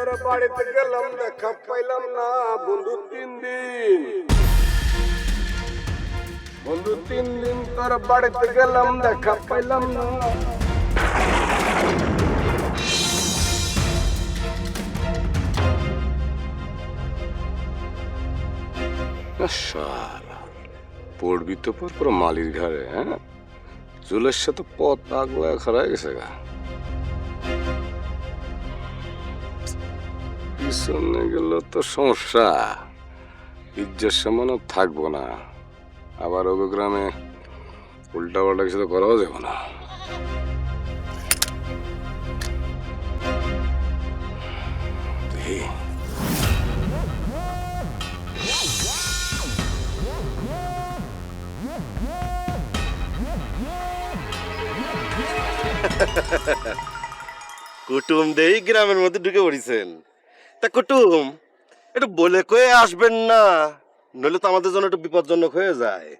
তোর বাড়িতে গেলাম, দেখা পাইলাম না। বন্ধু, তিন দিন। বন্ধু, তিন দিন তোর বাড়িতে গেলাম, দেখা পাইলাম না। পড়বি তো পর পুরো মালির ঘরে হ্যাঁ? চুলের সাথে পথ আগোয়া খারাপ গেছে গা। পিছনে গেল তো সমস্যা। ইজ্জত সমান থাকব না। আবার ওগো গ্রামে উল্টা পাল্টা কিছু তো করাও যাবে না। কুটুম দেই গ্রামের মধ্যে ঢুকে পড়েছেন। তা কুটুম একটু বলে কয়ে আসবেন না নইলে তো আমাদের জন্য একটু বিপজ্জনক হয়ে যায়।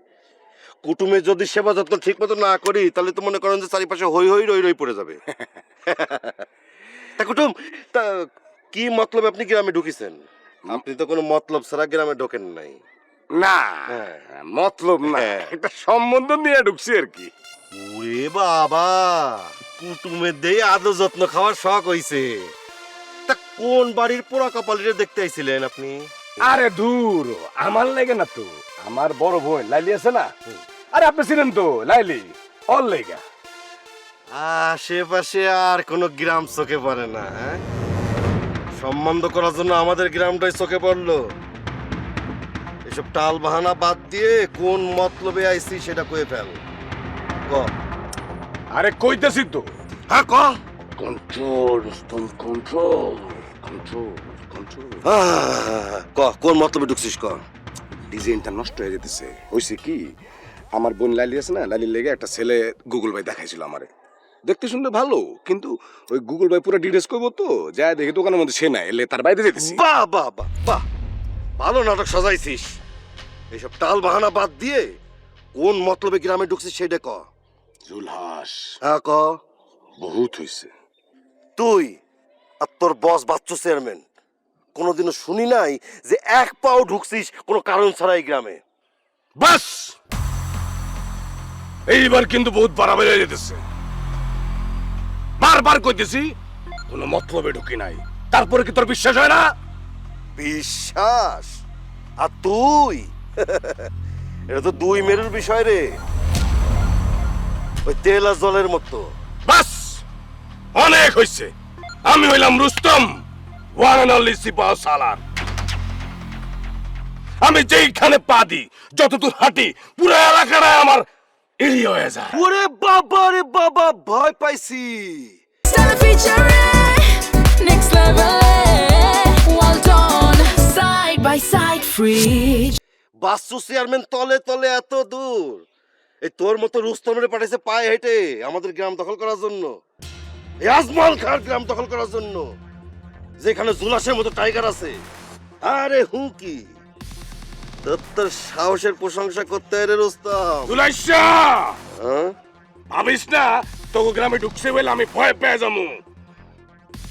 কুটুমের যদি সেবা যত্ন ঠিক মতো না করি তাহলে তো মনে করেন যে চারিপাশে হই হই রই রই পড়ে যাবে। তা কুটুম তা কি মতলব আপনি গ্রামে ঢুকিছেন? আপনি তো কোনো মতলব ছাড়া গ্রামে ঢোকেন নাই। না হ্যাঁ। মতলব না হ্যাঁ। একটা সম্বন্ধ নিয়ে ঢুকছি আর কি। ওরে বাবা কুটুমের দেই আদর যত্ন খাওয়ার শখ হইছে। তা কোন বাড়ির পোড়া কপালিরে দেখতে আইছিলেন আপনি? আরে দূর আমার লাগে না তো। আমার বড় বোন লাইলি আছে না? আরে আপনি ছিলেন তো লাইলি? অল লেগা। আশেপাশে আর কোনো গ্রাম চোখে পড়ে না হ্যাঁ? সম্বন্ধ করার জন্য আমাদের গ্রামটাই চোখে পড়ল। এসব টাল বাহানা বাদ দিয়ে কোন মতলবে আইছি সেটা কয়ে ফেল। ক। আরে কইতেছি তো। হ্যাঁ ক। Control control. কন্ট্রোল কন্ট্রোল ক কোন মতলবে ঢুকছিস ক? ডিজাইনটা নষ্ট হয়ে যেতেছে। হয়েছে কি আমার বোন লালি আছে না লালির লেগে একটা ছেলে গুগল ভাই দেখাইছিল আমারে। দেখতে শুনতে ভালো কিন্তু ওই গুগল ভাই পুরো ডিটেলস করব তো যা দেখি দোকানের মধ্যে সে না এলে তার বাইরে যেতেছি। বাহ বাহ বাহ বাহ ভালো নাটক সাজাইছিস। এইসব টাল বাহানা বাদ দিয়ে কোন মতলবে গ্রামে ঢুকছিস সেটা ক। জুলহাস। হ্যাঁ ক। বহুত হয়েছে তুই আর তোর বস বাচ্চু চেয়ারম্যান কোনোদিনও শুনি নাই যে এক পাও ঢুকছিস কোনো কারণ ছাড়াই গ্রামে। বাস! এইবার কিন্তু বহুত বাড়াবাড়ি হয়ে যেতেছে। বারবার কইতেছি কোনো মতলবে ঢুকি নাই। তারপরে কি তোর বিশ্বাস হয় না? বিশ্বাস? আর তুই? এটা তো দুই মেরুর বিষয় রে। ওই তেল আর জলের মতো। বাস! অনেক হইছে। আমি হইলাম রুস্তম ওয়ান অনলি সিপাহ সালার আমি যেইখানে পা দিই যতদূর হাঁটি পুরো এলাকাটা আমার হয়ে যায়। ওরে বাবা রে বাবা ভয় পাইছি। Next level. Well done, side by side, free. Basu chairman তলে তলে এত দূর। এই তোর মতো রুস্তমরে পাঠাইছে পায়ে হেঁটে আমাদের গ্রাম দখল করার জন্য। আজমাল খার গ্রাম দখল করার জন্য যেখানে জুলাসের মতো টাইগার আছে। আরে হু কি? তোর সাহসের প্রশংসা করতে রে রুস্তম। তুলাইশা হ্যাঁ? ভাবিস না তোকে গ্রামে ঢুকছে বলে আমি ভয় পেয়ে যাব।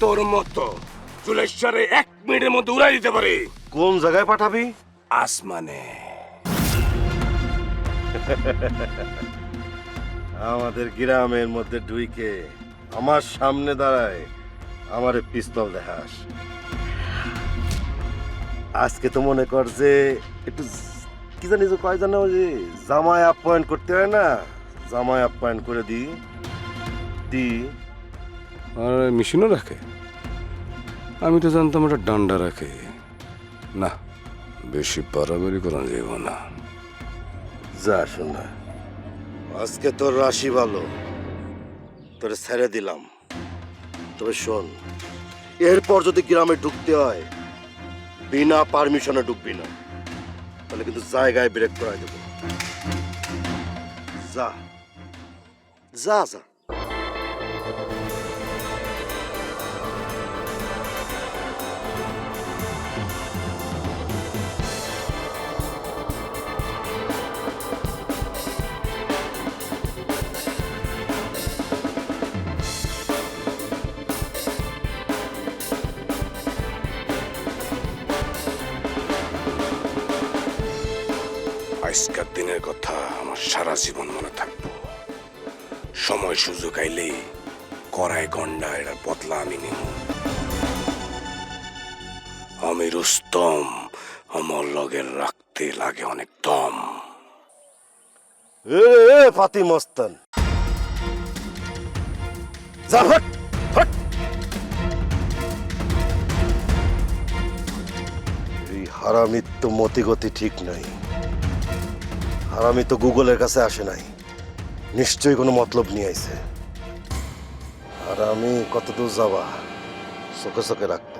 তোর মতো চুলেশ্বরে এক মিনিটের মধ্যে উড়াই দিতে পারে। কোন জায়গায় পাঠাবি? আসমানে। আমাদের গ্রামের মধ্যে ঢুইকে আমার সামনে দাঁড়ায় আমার পিস্তল দেখাস। আজকে তো মনে কর যে একটু কি জানি যে কয় জানো যে জামাই আপ্যায়ন করতে হয় না? জামাই আপ্যায়ন করে দি। দি। আর মেশিনও রাখে? আমি তো জানতাম ওটা ডান্ডা রাখে। না বেশি বাড়াবাড়ি করা যাব না। যা শোনা আজকে তোর রাশি ভালো। তোরে ছেড়ে দিলাম। তবে শোন, এরপর যদি গ্রামে ঢুকতে হয়, বিনা পারমিশনে ঢুকবি না। তাহলে কিন্তু জায়গায় ব্রেক করাই দেবো। যা যা যা। আজকের দিনের কথা আমার সারা জীবন মনে থাকব। সময় সুযোগ আইলেই করায় গন্ডা এটার বদলা আমি নিব। আমি রুস্তম, আমার লগের রাখতে লাগে অনেক দম। এ ফাতি মস্তান যা, হট হট। এই হারামির তো মতিগতি ঠিক নাই। হারামি তো গুগলের কাছে আসে নাই। নিশ্চয়ই কোনো মতলব নিয়ে আইছে। আর আমি কতদূর যাবা, চোখে চোখে রাখব।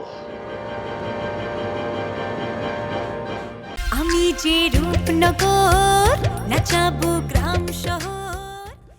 আমি যে রূপনগর, নাচাবো গ্রাম শহর।